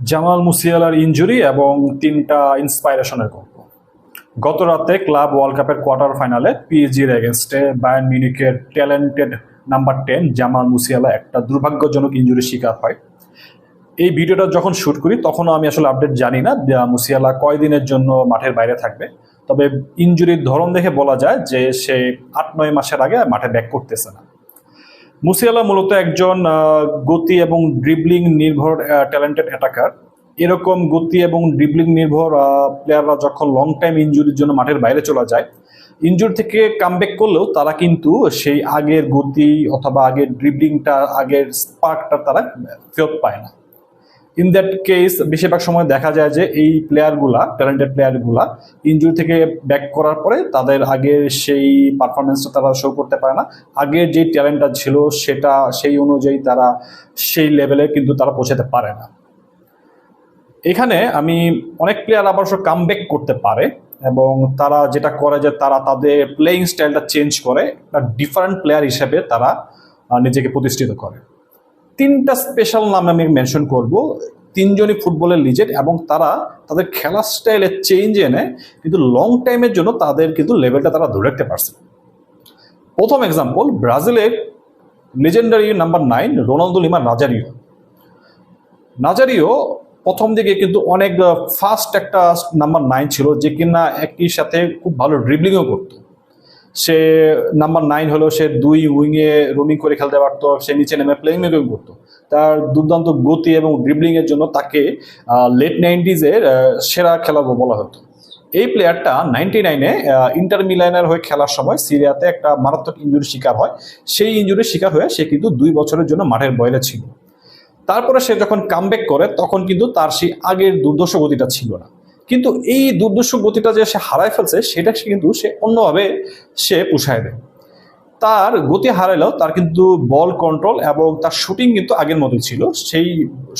Jamal মুসিয়ালার injury এবং তিনটা ইন্সপাইরেশনের গল্প। গত রাতে ক্লাব ওয়ার্ল্ড কাপের কোয়ার্টার ফাইনালে পিএসজির এগেনস্টে Bayern মিউনিকের talented number ten Jamal Musiala একটা দুর্ভাগ্যজনক ইনজুরির শিকার হয়। এই ভিডিওটা যখন শ্যুট করি, তখনও আমি আসলে আপডেট জানি না মুসিয়ালা কয়দিনের জন্য মাঠের বাইরে থাকবে। তবে ইনজুরির ধরন দেখে বলা যায় যে সে আট নয় মাসের আগে মাঠে ব্যাক করতেছে না। মুসিয়ালা মূলত একজন গতি এবং ড্রিবলিং নির্ভর ট্যালেন্টেড অ্যাটাকার এরকম গতি এবং ড্রিবলিং নির্ভর প্লেয়াররা যখন লং টাইম ইঞ্জুরির জন্য মাঠের বাইরে চলে যায় ইঞ্জুর থেকে কামব্যাক করলেও তারা কিন্তু সেই আগের গতি অথবা আগের ড্রিবলিংটা আগের স্পার্কটা তারা ফেরত পায় না। ইন দ্যাট কেস বেশিরভাগ সময় দেখা যায় যে এই প্লেয়ারগুলা ট্যালেন্টেড প্লেয়ারগুলা ইনজুরি থেকে ব্যাক করার পরে তাদের আগের সেই পারফরমেন্সটা তারা শো করতে পারে না। আগের যে ট্যালেন্টটা ছিল সেটা, সেই অনুযায়ী তারা সেই লেভেলে কিন্তু তারা পৌঁছাতে পারে না। এখানে আমি অনেক প্লেয়ার আবার কাম ব্যাক করতে পারে এবং তারা যেটা করে যে তারা তাদের প্লেয়িং স্টাইলটা চেঞ্জ করে, একটা ডিফারেন্ট প্লেয়ার হিসেবে তারা নিজেকে প্রতিষ্ঠিত করে। তিনটা স্পেশাল নাম আমি মেনশন করব। তিনজনই ফুটবলের লিজেন্ড এবং তারা তাদের খেলার স্টাইলে চেঞ্জ এনে কিন্তু লং টাইমের জন্য তাদের কিন্তু লেভেলটা তারা ধরে রাখতে পারছে। প্রথম এক্সাম্পল ব্রাজিলের legendary number nine Ronaldo Lima Nazario. Nazario প্রথম দিকে কিন্তু অনেক ফাস্ট একটা নাম্বার নাইন ছিল, যে কিনা একই সাথে খুব ভালো ড্রিবলিংও করতো। সে নাম্বার নাইন হলো, সে দুই উইংয়ে রোমিং করে খেলতে পারতো, সে নিচে নেমে প্লেইং মেকিং করতো। তার দুর্দান্ত গতি এবং ড্রিবলিংয়ের জন্য তাকে লেট নাইনটিজের সেরা খেলাবো বলা হতো। এই প্লেয়ারটা নাইনটি নাইনে ইন্টার মিলাইনার হয়ে খেলার সময় সিরিয়াতে একটা মারাত্মক ইঞ্জুরির শিকার হয়। সেই ইঞ্জুরির শিকার হয়ে সে কিন্তু দুই বছরের জন্য মাঠের বয়লে ছিল। তারপরে সে যখন কামব্যাক করে, তখন কিন্তু তার সেই আগের দুর্দশ গতিটা ছিল না। কিন্তু এই দুর্দশ গতিটা যে সে হারায় ফেলছে, সেটা সে কিন্তু সে অন্যভাবে সে পুষায় দেয়। তার গতি হারালেও তার কিন্তু বল কন্ট্রোল এবং তার শুটিং কিন্তু আগের মতোই ছিল। সেই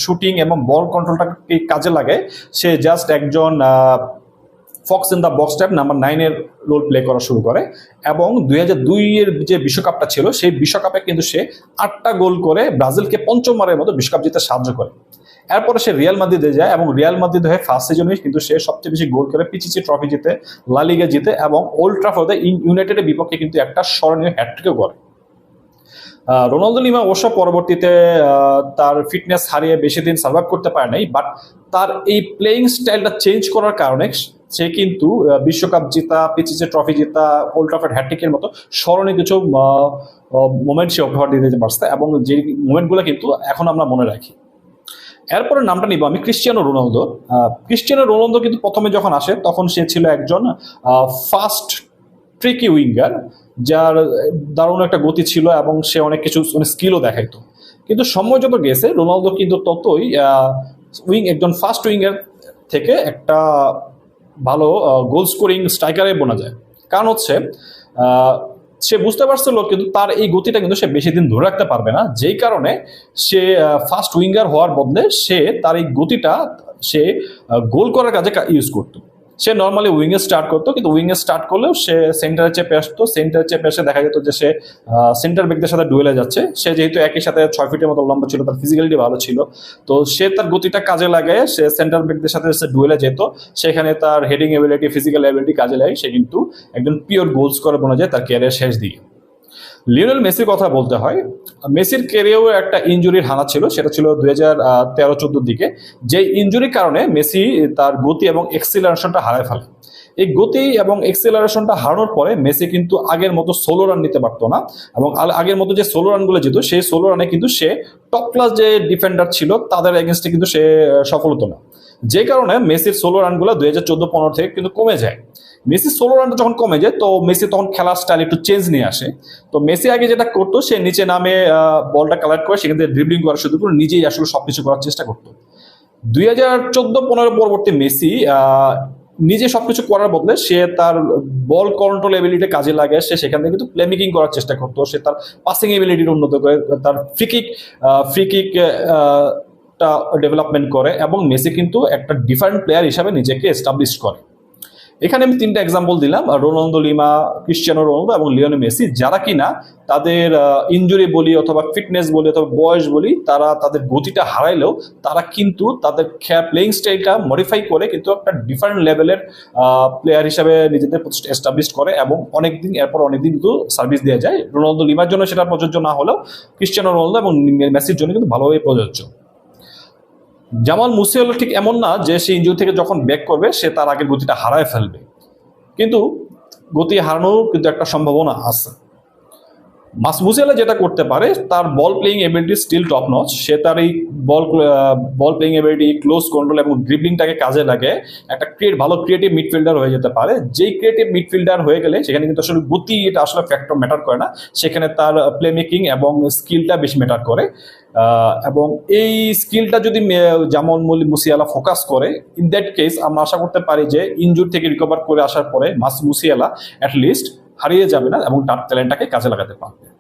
শুটিং এবং বল কন্ট্রোলটাকে কাজে লাগে সে জাস্ট একজন fox in the box type number নাইনের রোল প্লে করা শুরু করে এবং দুই হাজার দুইয়ের যে বিশ্বকাপটা ছিল, সেই বিশ্বকাপে কিন্তু সে আটটা গোল করে ব্রাজিলকে পঞ্চমবারের মতো বিশ্বকাপ জিতে সাহায্য করে। এরপরে সে রিয়াল মাদ্রিদে যায় এবং রিয়াল মাদ্রিদ হয়ে ফার্স্ট সিজনে কিন্তু সে সবচেয়ে বেশি গোল করে পিচিচি ট্রফি জিতে, লা লিগা জিতে এবং ওল্ড ট্রাফোর্ডে ইউনাইটেডের বিপক্ষে কিন্তু একটা স্মরণীয় হ্যাট্রিকও করে। রোনালদো লিমা অবশ্য পরবর্তীতে তার ফিটনেস হারিয়ে বেশি দিন সার্ভাইভ করতে পারে নাই বাট তার এই প্লেয়িং স্টাইলটা চেঞ্জ করার কারণে সে কিন্তু বিশ্বকাপ জেতা পিচিচে ট্রফি জেতা, ওল্ড ট্রাফোর্ড হ্যাট্রিকের মতো স্মরণীয় কিছু মোমেন্ট সে উপহার দিতে পারছে এবং যে মোমেন্টগুলো কিন্তু এখন আমরা মনে রাখি। এরপরে নামটা নিব আমি ক্রিশ্চিয়ানো রোনালদো। ক্রিশ্চিয়ানো রোনালদো কিন্তু প্রথমে যখন আসে, তখন সে ছিল একজন ফাস্ট ট্রিকি উইঙ্গার যার দারুণ একটা গতি ছিল এবং সে অনেক কিছু মানে স্কিলও দেখাইতো। কিন্তু সময় যত গেছে, রোনালদো কিন্তু ততই উইং একজন ফাস্ট উইঙ্গার থেকে একটা ভালো গোল স্কোরিং স্ট্রাইকারে বোনা যায়। কারণ হচ্ছে সে বুঝতে পারছিল কিন্তু তার এই গতিটা কিন্তু সে বেশি দিন ধরে রাখতে পারবে না। যেই কারণে সে ফাস্ট উইঙ্গার হওয়ার বদলে সে তার এই গতিটা সে গোল করার কাজে ইউজ করতো। সে নর্মালি উইংয়ে স্টার্ট করতো, কিন্তু উইংয়ে স্টার্ট করলেও সে সেন্টারে চেপে আসতো সেন্টারে চেপে এসে দেখা যেত যে সে সেন্টার ব্যাকদের সাথে ডুয়েলে যাচ্ছে। সে যেহেতু একই সাথে ছয় ফিটের মতো লম্বা ছিল, তার ফিজিক্যালিটি ভালো ছিল। তো সে তার গতিটা কাজে লাগে সে সেন্টার ব্যাকদের সাথে সে ডুয়েলে যেত। সেখানে তার হেডিং এবিলিটি ফিজিক্যাল এবিলিটি কাজে লাগে সে কিন্তু একজন পিওর গোলস করে বোনা যায়, তার ক্যারিয়ার শেষ দিকে। লিওনেল মেসির কথা বলতে হয়, মেসির কেরিয়ারও একটা ইনজুরির হানা ছিল, সেটা ছিল দুই হাজার তেরো চোদ্দোর দিকে। যে ইনজুরির কারণে মেসি তার গতি এবং এক্সিলারেশনটা হারায় ফেলে। এই গতি এবং এক্সেলারেশনটা হারানোর পরে মেসি কিন্তু আগের মতো ষোলো রান নিতে পারতো না এবং আগের মতো যে ষোলো রানগুলো যেত সেই ষোলো রানে কিন্তু সে টপ ক্লাস যে ডিফেন্ডার ছিল, তাদের এগেনস্টে কিন্তু সে সফল হতো না। যে কারণে মেসির ষোলো রানগুলো দুই হাজার চোদ্দ পনেরো থেকে কিন্তু কমে যায়। মেসি ষোলো রানটা যখন কমে যায়, তো মেসি তখন খেলার স্টাইল একটু চেঞ্জ নিয়ে আসে। তো মেসি আগে যেটা করতো, সে নিচে নামে বলটা কালেক্ট করে সেখান থেকে ড্রিবলিং করা শুরু করে নিজেই আসলে সবকিছু করার চেষ্টা করতো। দুই হাজার চোদ্দ পনেরো পরবর্তী মেসি নিজে সবকিছু করার বদলে সে তার বল কন্ট্রোল এবিলিটি কাজে লাগে সে সেখান থেকে কিন্তু প্লেমেকিং করার চেষ্টা করতো। সে তার পাসিং এবিলিটির উন্নত করে, তার ফ্রিকিক ফ্রিকিক টা ডেভেলপমেন্ট করে এবং মেসি কিন্তু একটা ডিফারেন্ট প্লেয়ার হিসাবে নিজেকে এস্টাবলিশ করে। এখানে আমি তিনটা এক্সাম্পল দিলাম রোনালদো, লিমা, ক্রিশ্চিয়ানো রোনালদো এবং লিওনে মেসি। যারা কিনা তাদের ইনজুরি বলি অথবা ফিটনেস বলি অথবা বয়স বলি, তারা তাদের গতিটা হারাইলেও তারা কিন্তু তাদের প্লেইং স্টাইলটা মডিফাই করে কিন্তু একটা ডিফারেন্ট লেভেলের প্লেয়ার হিসাবে নিজেদের এস্টাবলিশ করে এবং অনেকদিন, এরপর অনেকদিন কিন্তু সার্ভিস দেওয়া যায়। রোনালদো, লিমার জন্য সেটা প্রযোজ্য না হলেও, ক্রিশ্চিয়ানো রোনালদো এবং মেসির জন্য কিন্তু ভালোভাবে প্রযোজ্য। জামাল মুসিয়ালা ঠিক এমন না যে সে ইঞ্জুরি থেকে যখন ব্যাক করবে, সে তার আগের গতিটা হারায় ফেলবে। কিন্তু গতি হারানোর কিন্তু একটা সম্ভাবনা আছে। মাস মুসিয়ালা যেটা করতে পারে, তার ball playing ability still top notch সে তার এই ball ball playing ability close control এবং ড্রিবলিংটাকে কাজে লাগে। একটা ক্রিয়েট ভালো ক্রিয়েটিভ মিডফিল্ডার হয়ে যেতে পারে। যেই ক্রিয়েটিভ মিডফিল্ডার হয়ে গেলে, সেখানে কিন্তু আসলে গতি এটা আসলে ফ্যাক্টর ম্যাটার করে না। সেখানে তার প্লে মেকিং এবং স্কিলটা বেশি ম্যাটার করে। এবং এই স্কিলটা যদি মলি- মুসিয়ালা ফোকাস করে ইন দ্যাট কেস আমরা আশা করতে পারি যে ইনজুর থেকে রিকভার করে আসার পরে মাস মুসিয়ালা অ্যাটলিস্ট হারিয়ে যাবে না এবং তার ট্যালেন্টটাকে কাজে লাগাতে পারবে।